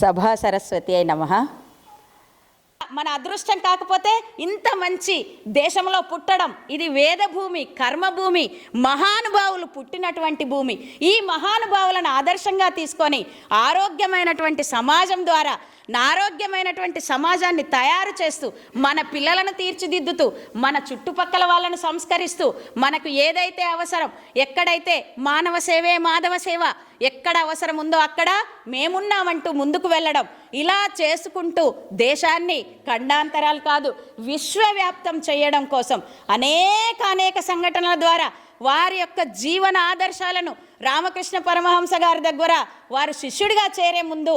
సభా సరస్వతి అయి నమ. మన అదృష్టం కాకపోతే ఇంత మంచి దేశంలో పుట్టడం. ఇది వేదభూమి కర్మభూమి మహానుభావులు పుట్టినటువంటి భూమి. ఈ మహానుభావులను ఆదర్శంగా తీసుకొని ఆరోగ్యమైనటువంటి సమాజం ద్వారా నారోగ్యమైనటువంటి సమాజాన్ని తయారు చేస్తూ మన పిల్లలను తీర్చిదిద్దుతూ మన చుట్టుపక్కల వాళ్ళను సంస్కరిస్తూ మనకు ఏదైతే అవసరం ఎక్కడైతే మానవ సేవే మాధవ సేవ ఎక్కడ అవసరం ఉందో అక్కడ మేమున్నామంటూ ముందుకు వెళ్ళడం. ఇలా చేసుకుంటూ దేశాన్ని ఖండాంతరాలు కాదు విశ్వవ్యాప్తం చేయడం కోసం అనేక అనేక సంఘటనల ద్వారా వారి యొక్క జీవన ఆదర్శాలను రామకృష్ణ పరమహంస గారి దగ్గర వారు శిష్యుడిగా చేరే ముందు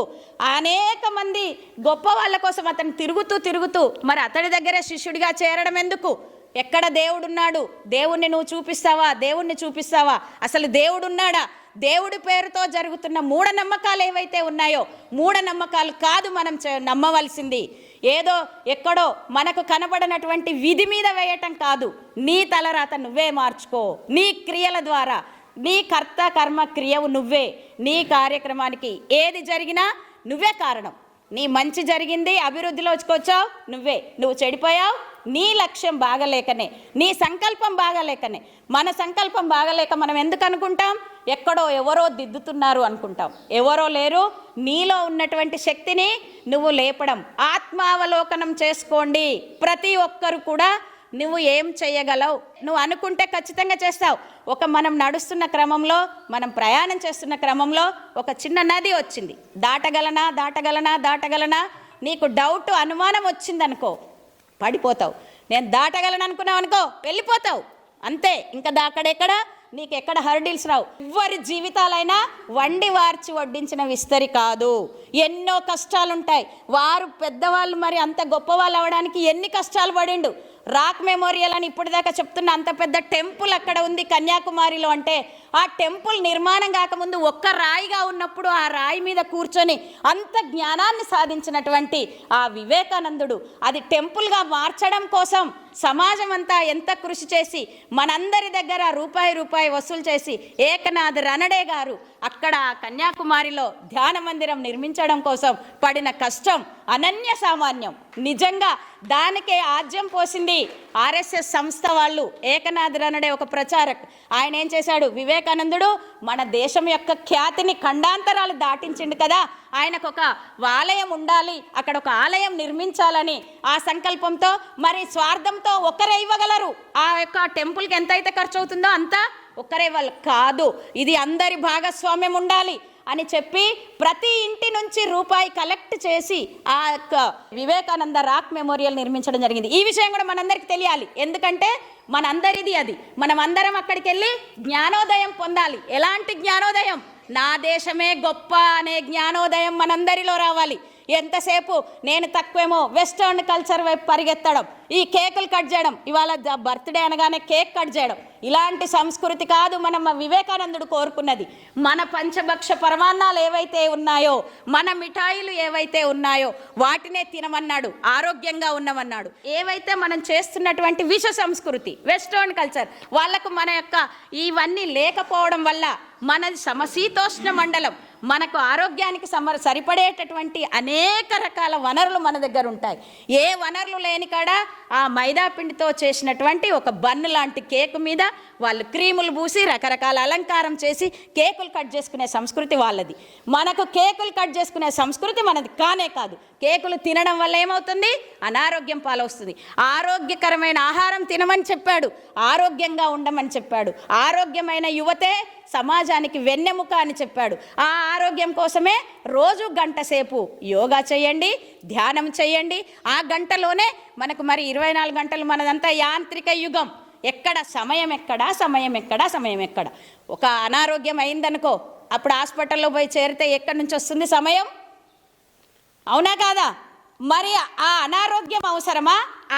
అనేక మంది గొప్ప వాళ్ళ కోసం అతను తిరుగుతూ తిరుగుతూ మరి అతడి దగ్గరే శిష్యుడిగా చేరడం ఎందుకు? ఎక్కడ దేవుడున్నాడు? దేవుణ్ణి నువ్వు చూపిస్తావా? దేవుణ్ణి చూపిస్తావా? అసలు దేవుడున్నాడా? దేవుడి పేరుతో జరుగుతున్న మూఢనమ్మకాలు ఏవైతే ఉన్నాయో మూఢనమ్మకాలు కాదు మనం నమ్మవలసింది. ఏదో ఎక్కడో మనకు కనబడినటువంటి విధి మీద వేయటం కాదు. నీ తలరాత నువ్వే మార్చుకో. నీ క్రియల ద్వారా. నీ కర్త కర్మ క్రియవు నువ్వే. నీ కార్యక్రమానికి ఏది జరిగినా నువ్వే కారణం. నీ మంచి జరిగింది అభివృద్ధిలో వచ్చుకొచ్చావు నువ్వే. నువ్వు చెడిపోయావు నీ లక్ష్యం బాగలేకనే. నీ సంకల్పం బాగలేకనే. మన సంకల్పం బాగలేక మనం ఎందుకు అనుకుంటాం? ఎక్కడో ఎవరో దిద్దుతున్నారు అనుకుంటాం ఎవరో లేరు నీలో ఉన్నటువంటి శక్తిని నువ్వు లేపడం. ఆత్మావలోకనం చేసుకోండి. ప్రతి ఒక్కరు కూడా నువ్వు ఏం చేయగలవు? నువ్వు అనుకుంటే ఖచ్చితంగా చేస్తావు. ఒక మనం నడుస్తున్న క్రమంలో మనం ప్రయాణం చేస్తున్న క్రమంలో ఒక చిన్న నది వచ్చింది. దాటగలనా దాటగలనా దాటగలనా? నీకు డౌట్ అనుమానం వచ్చిందనుకో పడిపోతావు. నేను దాటగలను అనుకున్నావు అనుకో వెళ్ళిపోతావు. అంతే. ఇంకా దా నీకు ఎక్కడ హర్డిల్స్ రావు? ఎవరి జీవితాలైనా వండి వార్చి వడ్డించిన విస్తరి కాదు. ఎన్నో కష్టాలుంటాయి. వారు పెద్దవాళ్ళు మరి అంత గొప్పవాళ్ళు అవడానికి ఎన్ని కష్టాలు పడిండు? రాక్ మెమోరియల్ అని ఇప్పటిదాకా చెప్తున్న అంత పెద్ద టెంపుల్ అక్కడ ఉంది కన్యాకుమారిలో అంటే ఆ టెంపుల్ నిర్మాణం కాకముందు ఒక్క రాయిగా ఉన్నప్పుడు ఆ రాయి మీద కూర్చొని అంత జ్ఞానాన్ని సాధించినటువంటి ఆ వివేకానందుడు. అది టెంపుల్గా మార్చడం కోసం సమాజం అంతా ఎంత కృషి చేసి మనందరి దగ్గర రూపాయి రూపాయి వసూలు చేసి ఏకనాథ్ రనడే గారు అక్కడ కన్యాకుమారిలో ధ్యాన మందిరం నిర్మించడం కోసం పడిన కష్టం అనన్య సామాన్యం. నిజంగా దానికే ఆజ్యం పోసింది ఆర్ఎస్ఎస్ సంస్థ వాళ్ళు. ఏకనాథ్ రణడే ఒక ప్రచారక్. ఆయన ఏం చేశాడు? వివేకానందుడు మన దేశం యొక్క ఖ్యాతిని ఖండాంతరాలు దాటించిండు కదా. ఆయనకు ఒక ఆలయం ఉండాలి అక్కడ ఒక ఆలయం నిర్మించాలని ఆ సంకల్పంతో మరి స్వార్థంతో ఒకరే ఇవ్వగలరు. ఆ యొక్క టెంపుల్కి ఎంత అయితే ఖర్చు అవుతుందో అంతా ఒక్కరే వాళ్ళు కాదు. ఇది అందరి భాగస్వామ్యం ఉండాలి అని చెప్పి ప్రతి ఇంటి నుంచి రూపాయి కలెక్ట్ చేసి ఆ యొక్క వివేకానంద రాక్ మెమోరియల్ నిర్మించడం జరిగింది. ఈ విషయం కూడా మనందరికీ తెలియాలి. ఎందుకంటే మనందరిది అది. మనం అందరం అక్కడికి వెళ్ళి జ్ఞానోదయం పొందాలి. ఎలాంటి జ్ఞానోదయం? నా దేశమే గొప్ప అనే జ్ఞానోదయం మనందరిలో రావాలి. ఎంతసేపు నేను తక్కువేమో వెస్టర్న్ కల్చర్ వైపు పరిగెత్తడం ఈ కేకులు కట్ చేయడం ఇవాళ బర్త్డే అనగానే కేక్ కట్ చేయడం ఇలాంటి సంస్కృతి కాదు మనం వివేకానందుడు కోరుకున్నది. మన పంచభక్ష పరమాన్నాలు ఏవైతే ఉన్నాయో మన మిఠాయిలు ఏవైతే ఉన్నాయో వాటినే తినమన్నాడు ఆరోగ్యంగా ఉన్నమన్నాడు. ఏవైతే మనం చేస్తున్నటువంటి విష సంస్కృతి వెస్టర్న్ కల్చర్ వాళ్ళకు మన యొక్క ఇవన్నీ లేకపోవడం వల్ల మన సమశీతోష్ణ మండలం మనకు ఆరోగ్యానికి సమ సరిపడేటటువంటి అనేక రకాల వనరులు మన దగ్గర ఉంటాయి. ఏ వనరులు లేని కాడ ఆ మైదా పిండితో చేసినటువంటి ఒక బన్ను లాంటి కేకు మీద వాళ్ళు క్రీములు పూసి రకరకాల అలంకారం చేసి కేకులు కట్ చేసుకునే సంస్కృతి వాళ్ళది. మనకు కేకులు కట్ చేసుకునే సంస్కృతి మనది కానే కాదు. కేకులు తినడం వల్ల ఏమవుతుంది? అనారోగ్యం పాలవుతుంది. ఆరోగ్యకరమైన ఆహారం తినమని చెప్పాడు. ఆరోగ్యంగా ఉండమని చెప్పాడు. ఆరోగ్యమైన యువతే సమాజానికి వెన్నెముక అని చెప్పాడు. ఆ ఆరోగ్యం కోసమే రోజు గంట సేపు యోగా చేయండి ధ్యానం చేయండి. ఆ గంటలోనే మనకు మరి ఇరవై నాలుగు గంటలు మనదంతా యాంత్రిక యుగం. ఎక్కడ సమయం ఎక్కడా సమయం ఎక్కడా సమయం ఎక్కడ? ఒక అనారోగ్యం అయిందనుకో అప్పుడు హాస్పిటల్లో పోయి చేరితే ఎక్కడి నుంచి వస్తుంది సమయం? అవునా కాదా? మరి ఆ అనారోగ్యం అవసరమా?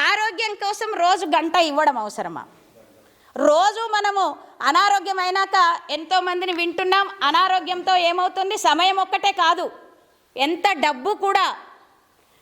ఆరోగ్యం కోసం రోజు గంట ఇవ్వడం అవసరమా? రోజు మనము అనారోగ్యం అయినాక ఎంతోమందిని వింటున్నాం. అనారోగ్యంతో ఏమవుతుంది? సమయం ఒక్కటే కాదు. ఎంత డబ్బు కూడా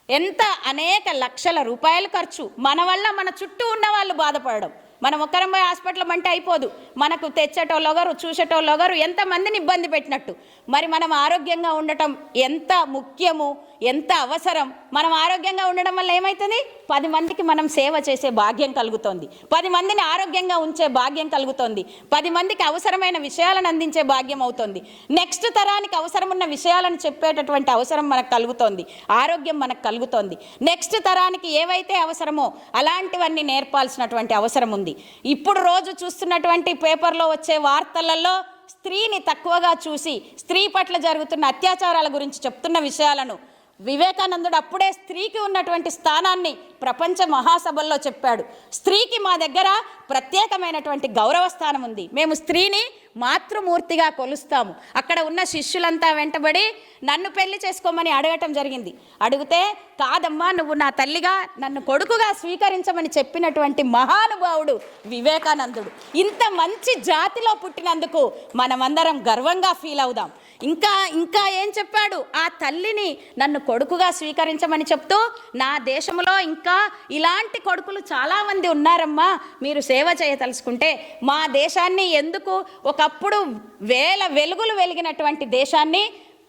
ఎంత అనేక లక్షల రూపాయలు ఖర్చు. మన వల్ల మన చుట్టూ ఉన్న వాళ్ళు బాధపడడం. మనం ఒక్కరం పోయి హాస్పిటల్ అంటే అయిపోదు. మనకు తెచ్చేటోళ్ళు ఒకరు చూసేటోళ్ళు ఎంతమందిని ఇబ్బంది పెట్టినట్టు. మరి మనం ఆరోగ్యంగా ఉండటం ఎంత ముఖ్యము ఎంత అవసరం? మనం ఆరోగ్యంగా ఉండడం వల్ల ఏమవుతుంది పది మందికి మనం సేవ చేసే భాగ్యం కలుగుతోంది. పది మందిని ఆరోగ్యంగా ఉంచే భాగ్యం కలుగుతోంది. పది మందికి అవసరమైన విషయాలను అందించే భాగ్యం అవుతుంది. నెక్స్ట్ తరానికి అవసరం ఉన్న విషయాలను చెప్పేటటువంటి అవసరం మనకు కలుగుతోంది. ఆరోగ్యం మనకు కలుగుతోంది. నెక్స్ట్ తరానికి ఏవైతే అవసరమో అలాంటివన్నీ నేర్పాల్సినటువంటి అవసరం ఉంది. ఇప్పుడు రోజు చూస్తున్నటువంటి పేపర్లో వచ్చే వార్తలలో స్త్రీని తక్కువగా చూసి స్త్రీ పట్ల జరుగుతున్న అత్యాచారాల గురించి చెప్తున్న విషయాలను వివేకానందుడు అప్పుడే స్త్రీకి ఉన్నటువంటి స్థానాన్ని ప్రపంచ మహాసభల్లో చెప్పాడు. స్త్రీకి మా దగ్గర ప్రత్యేకమైనటువంటి గౌరవ స్థానం ఉంది. మేము స్త్రీని మాతృమూర్తిగా కొలుస్తాము. అక్కడ ఉన్న శిష్యులంతా వెంటబడి నన్ను పెళ్ళి చేసుకోమని అడగటం జరిగింది. అడిగితే కాదమ్మా నువ్వు నా తల్లిగా నన్ను కొడుకుగా స్వీకరించమని చెప్పినటువంటి మహానుభావుడు వివేకానందుడు. ఇంత మంచి జాతిలో పుట్టినందుకు మనమందరం గర్వంగా ఫీల్ అవుదాం. ఇంకా ఇంకా ఏం చెప్పాడు? ఆ తల్లిని నన్ను కొడుకుగా స్వీకరించమని చెప్తూ నా దేశంలో ఇంకా ఇలాంటి కొడుకులు చాలామంది ఉన్నారమ్మా మీరు సేవ చేయదలుచుకుంటే. మా దేశాన్ని ఎందుకు ఒకప్పుడు వేల వెలుగులు వెలిగినటువంటి దేశాన్ని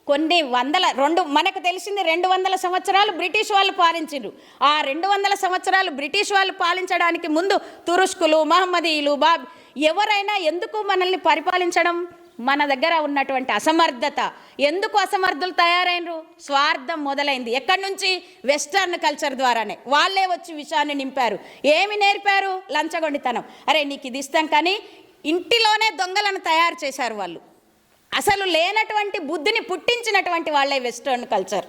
కొన్ని వందల రెండు మనకు తెలిసింది రెండు వందల సంవత్సరాలు బ్రిటిష్ వాళ్ళు పాలించారు ఆ రెండు వందల సంవత్సరాలు బ్రిటిష్ వాళ్ళు పాలించడానికి ముందు తురుష్కులు మహమ్మదీయులు బాబ్ ఎవరైనా ఎందుకు మనల్ని పరిపాలించడం? మన దగ్గర ఉన్నటువంటి అసమర్థత. ఎందుకు అసమర్థులు తయారైనరు? స్వార్థం మొదలైంది. ఎక్కడి నుంచి? వెస్టర్న్ కల్చర్ ద్వారానే. వాళ్ళే వచ్చి విషయాన్ని నింపారు. ఏమి నేర్పారు? లంచగొండితనం. అరే నీకు ఇది ఇస్తాం కానీ ఇంటిలోనే దొంగలను తయారు చేశారు వాళ్ళు. అసలు లేనటువంటి బుద్ధిని పుట్టించినటువంటి వాళ్ళే వెస్టర్న్ కల్చర్.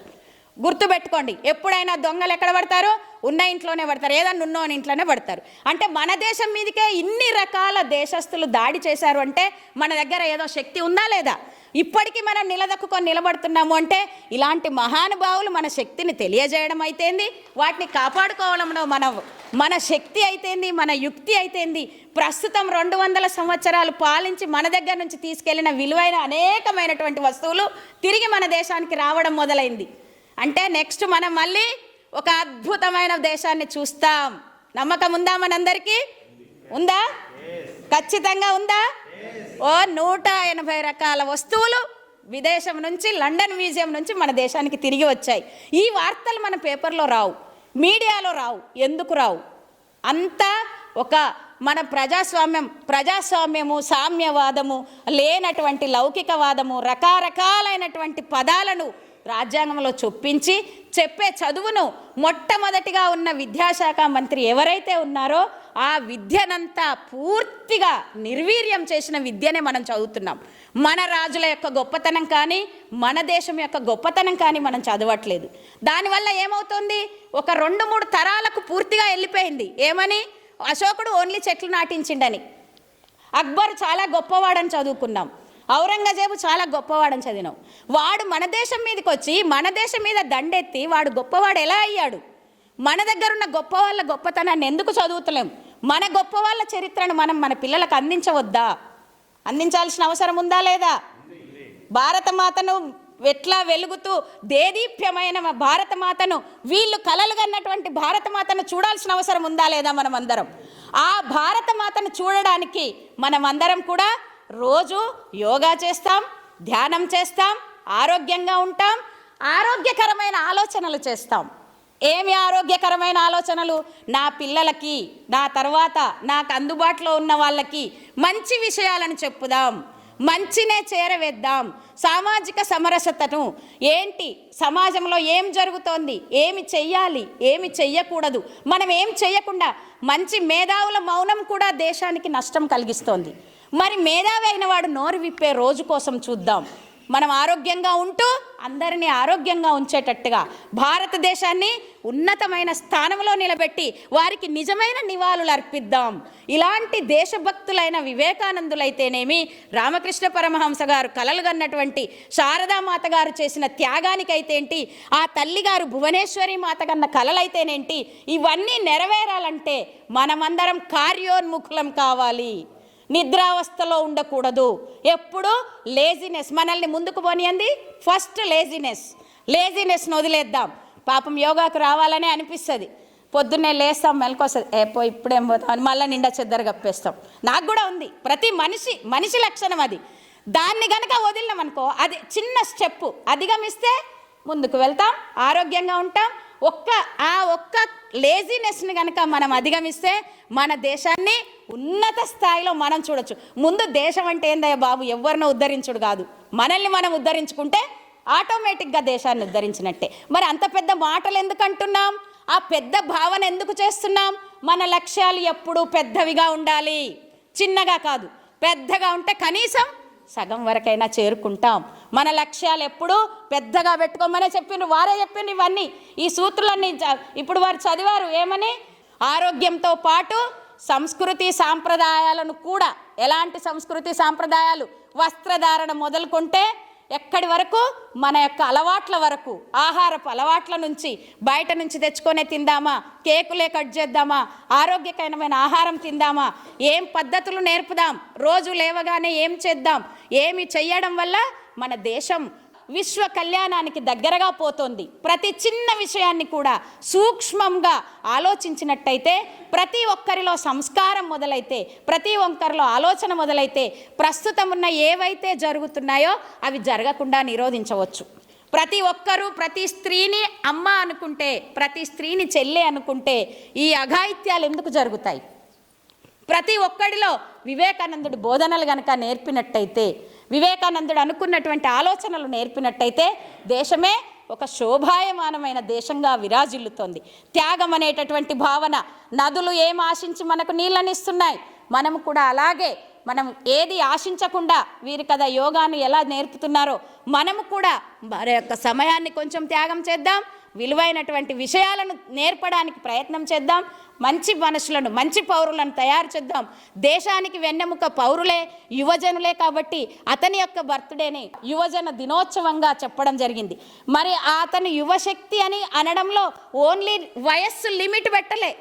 గుర్తుపెట్టుకోండి. ఎప్పుడైనా దొంగలు ఎక్కడ పడతారో? ఉన్న ఇంట్లోనే పడతారు. ఏదన్నా ఉన్నోని ఇంట్లోనే పడతారు. అంటే మన దేశం మీదకే ఇన్ని రకాల దేశస్తులు దాడి చేశారు అంటే మన దగ్గర ఏదో శక్తి ఉందా లేదా? ఇప్పటికీ మనం నిలదొక్కుకొని నిలబడుతున్నాము అంటే ఇలాంటి మహానుభావులు మన శక్తిని తెలియజేయడం అయితేంది వాటిని కాపాడుకోవడంలో మన మన శక్తి అయితేంది మన యుక్తి అయితేంది ప్రస్తుతం రెండు వందల సంవత్సరాలు పాలించి మన దగ్గర నుంచి తీసుకెళ్ళిన విలువైన అనేకమైనటువంటి వస్తువులు తిరిగి మన దేశానికి రావడం మొదలైంది. అంటే నెక్స్ట్ మనం మళ్ళీ ఒక అద్భుతమైన దేశాన్ని చూస్తాం. నమ్మకం ఉందా మనందరికీ? ఉందా? ఖచ్చితంగా ఉందా? ఓ నూట ఎనభై రకాల వస్తువులు విదేశం నుంచి లండన్ మ్యూజియం నుంచి మన దేశానికి తిరిగి వచ్చాయి. ఈ వార్తలు మన పేపర్లో రావు మీడియాలో రావు ఎందుకు రావు? అంతా ఒక మన ప్రజాస్వామ్యం ప్రజాస్వామ్యము సామ్యవాదము లేనటువంటి లౌకికవాదము రకరకాలైనటువంటి పదాలను రాజ్యాంగంలో చొప్పించి చెప్పే చదువును మొట్టమొదటిగా ఉన్న విద్యాశాఖ మంత్రి ఎవరైతే ఉన్నారో ఆ విద్యనంతా పూర్తిగా నిర్వీర్యం చేసిన విద్యనే మనం చదువుతున్నాం. మన రాజుల యొక్క గొప్పతనం కానీ మన దేశం యొక్క గొప్పతనం కానీ మనం చదవట్లేదు. దానివల్ల ఏమవుతుంది? ఒక రెండు మూడు తరాలకు పూర్తిగా వెళ్ళిపోయింది. ఏమని? అశోకుడు ఓన్లీ చెట్లు నాటించిండని. అక్బర్ చాలా గొప్పవాడని చదువుకున్నాం. ఔరంగజేబు చాలా గొప్పవాడని చదివినాం. వాడు మన దేశం మీదకి వచ్చి మన దేశం మీద దండెత్తి వాడు గొప్పవాడు ఎలా అయ్యాడు? మన దగ్గర ఉన్న గొప్ప వాళ్ళ గొప్పతనాన్ని ఎందుకు చదువుతలేం? మన గొప్ప వాళ్ళ చరిత్రను మనం మన పిల్లలకు అందించవద్దా? అందించాల్సిన అవసరం ఉందా లేదా? భారతమాతను ఎట్లా వెలుగుతూ దేదీప్యమైన భారతమాతను వీళ్ళు కలలుగన్నటువంటి భారతమాతను చూడాల్సిన అవసరం ఉందా లేదా మనం అందరం ఆ భారతమాతను చూడడానికి మనం అందరం కూడా రోజు యోగా చేస్తాం ధ్యానం చేస్తాం ఆరోగ్యంగా ఉంటాం ఆరోగ్యకరమైన ఆలోచనలు చేస్తాం. ఏమి ఆరోగ్యకరమైన ఆలోచనలు? నా పిల్లలకి నా తర్వాత నాకు అందుబాటులో ఉన్న వాళ్ళకి మంచి విషయాలను చెప్పుదాం. మంచినే చేరవేద్దాం. సామాజిక సమరసతను ఏంటి? సమాజంలో ఏం జరుగుతోంది? ఏమి చెయ్యాలి? ఏమి చెయ్యకూడదు? మనం ఏం చెయ్యకుండా మంచి మేధావుల మౌనం కూడా దేశానికి నష్టం కలిగిస్తోంది. మరి మేధావి అయిన వాడు నోరు విప్పే రోజు కోసం చూద్దాం. మనం ఆరోగ్యంగా ఉంటూ అందరినీ ఆరోగ్యంగా ఉంచేటట్టుగా భారతదేశాన్ని ఉన్నతమైన స్థానంలో నిలబెట్టి వారికి నిజమైన నివాళులు అర్పిద్దాం. ఇలాంటి దేశభక్తులైన వివేకానందులైతేనేమి రామకృష్ణ పరమహంస గారు కలలుగన్నటువంటి శారదామాత గారు చేసిన త్యాగానికైతేంటి ఆ తల్లిగారు భువనేశ్వరి మాత కన్న కలలైతేనేంటి ఇవన్నీ నెరవేరాలంటే మనమందరం కార్యోన్ముఖులం కావాలి. నిద్రావస్థలో ఉండకూడదు. ఎప్పుడు? లేజినెస్ మనల్ని ముందుకు పోనీయంది ఫస్ట్ లేజినెస్ లేజినెస్ను వదిలేద్దాం. పాపం యోగాకు రావాలనే అనిపిస్తుంది. పొద్దున్నే లేస్తాం మెలకొస్తుంది. ఏ పో ఇప్పుడేం పోతాం అని మళ్ళీ నిండా చెద్దరు కప్పేస్తాం. నాకు కూడా ఉంది. ప్రతి మనిషి మనిషి లక్షణం అది. దాన్ని గనక వదిలినాం అనుకో అది చిన్న స్టెప్ అధిగమిస్తే ముందుకు వెళ్తాం ఆరోగ్యంగా ఉంటాం ఒక్క ఆ ఒక్క లేజినెస్ని కనుక మనం అధిగమిస్తే మన దేశాన్ని ఉన్నత స్థాయిలో మనం చూడొచ్చు. ముందు దేశం అంటే ఏందయ్య బాబు? ఎవరినో ఉద్ధరించుడు కాదు. మనల్ని మనం ఉద్ధరించుకుంటే ఆటోమేటిక్గా దేశాన్ని ఉద్ధరించినట్టే. మరి అంత పెద్ద మాటలు ఎందుకు అంటున్నాం? ఆ పెద్ద భావన ఎందుకు చేస్తున్నాం? మన లక్ష్యాలు ఎప్పుడూ పెద్దవిగా ఉండాలి. చిన్నగా కాదు. పెద్దగా ఉంటే కనీసం సగం వరకైనా చేరుకుంటాం. మన లక్ష్యాలు ఎప్పుడూ పెద్దగా పెట్టుకోమనే చెప్పిండ్రు. వారే చెప్పిండ్రు ఇవన్నీ. ఈ సూత్రులన్నీ ఇప్పుడు వారు చదివారు ఏమని? ఆరోగ్యంతో పాటు సంస్కృతి సాంప్రదాయాలను కూడా ఎలాంటి సంస్కృతి సాంప్రదాయాలు? వస్త్రధారణ మొదలుకుంటే ఎక్కడి వరకు? మన యొక్క అలవాట్ల వరకు. ఆహారపు అలవాట్ల నుంచి బయట నుంచి తెచ్చుకొనే తిందామా? కేకులే కట్ చేద్దామా? ఆరోగ్యకరమైన ఆహారం తిందామా? ఏం పద్ధతులు నేర్పుదాం? రోజు లేవగానే ఏం చేద్దాం? ఏమి చెయ్యడం వల్ల మన దేశం విశ్వ కళ్యాణానికి దగ్గరగా పోతోంది. ప్రతి చిన్న విషయాన్ని కూడా సూక్ష్మంగా ఆలోచించినట్టయితే ప్రతి ఒక్కరిలో సంస్కారం మొదలైతే ప్రతి ఒక్కరిలో ఆలోచన మొదలైతే ప్రస్తుతం ఉన్న ఏవైతే జరుగుతున్నాయో అవి జరగకుండా నిరోధించవచ్చు. ప్రతి ఒక్కరూ ప్రతి స్త్రీని అమ్మ అనుకుంటే ప్రతి స్త్రీని చెల్లె అనుకుంటే ఈ అఘాయిత్యాలు ఎందుకు జరుగుతాయి? ప్రతి ఒక్కడిలో వివేకానందుడి బోధనలు గనక నేర్పినట్టయితే వివేకానందుడు అనుకున్నటువంటి ఆలోచనలు నేర్పినట్టయితే దేశమే ఒక శోభాయమానమైన దేశంగా విరాజిల్లుతోంది. త్యాగం అనేటటువంటి భావన నదులు ఏం ఆశించి మనకు నీళ్ళనిస్తున్నాయి? మనం కూడా అలాగే మనం ఏది ఆశించకుండా వీరు కదా యోగాను ఎలా నేర్పుతున్నారో మనము కూడా మరి యొక్క సమయాన్ని కొంచెం త్యాగం చేద్దాం. విలువైనటువంటి విషయాలను నేర్పడానికి ప్రయత్నం చేద్దాం. మంచి మనుషులను మంచి పౌరులను తయారు చేద్దాం. దేశానికి వెన్నెముక పౌరులే యువజనులే కాబట్టి అతని యొక్క బర్త్డేని యువజన దినోత్సవంగా చెప్పడం జరిగింది. మరి అతను యువశక్తి అని అనడంలో ఓన్లీ వయస్సు లిమిట్ పెట్టలే.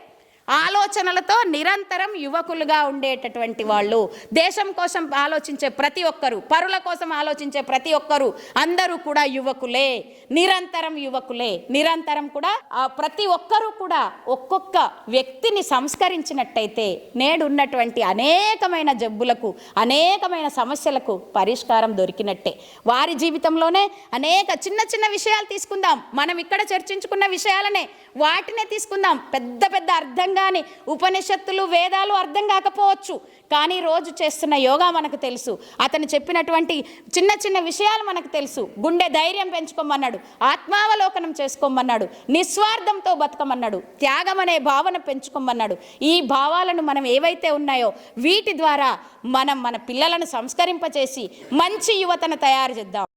ఆలోచనలతో నిరంతరం యువకులుగా ఉండేటటువంటి వాళ్ళు. దేశం కోసం ఆలోచించే ప్రతి ఒక్కరు పరుల కోసం ఆలోచించే ప్రతి ఒక్కరు అందరూ కూడా యువకులే. నిరంతరం యువకులే. నిరంతరం కూడా ఆ ప్రతి ఒక్కరూ కూడా ఒక్కొక్క వ్యక్తిని సంస్కరించినట్టయితే నేడు ఉన్నటువంటి అనేకమైన జబ్బులకు అనేకమైన సమస్యలకు పరిష్కారం దొరికినట్టే. వారి జీవితంలోనే అనేక చిన్న చిన్న విషయాలు తీసుకుందాం. మనం ఇక్కడ చర్చించుకున్న విషయాలనే వాటినే తీసుకుందాం. పెద్ద పెద్ద అర్థం కానీ ఉపనిషత్తులు వేదాలు అర్థం కాకపోవచ్చు. కానీ రోజు చేస్తున్న యోగా మనకు తెలుసు. అతను చెప్పినటువంటి చిన్న చిన్న విషయాలు మనకు తెలుసు. గుండె ధైర్యం పెంచుకోమన్నాడు. ఆత్మావలోకనం చేసుకోమన్నాడు. నిస్వార్థంతో బతకమన్నాడు. త్యాగం అనే భావన పెంచుకోమన్నాడు. ఈ భావాలను మనం ఏవైతే ఉన్నాయో వీటి ద్వారా మనం మన పిల్లలను సంస్కరింపచేసి మంచి యువతను తయారు చేద్దాం.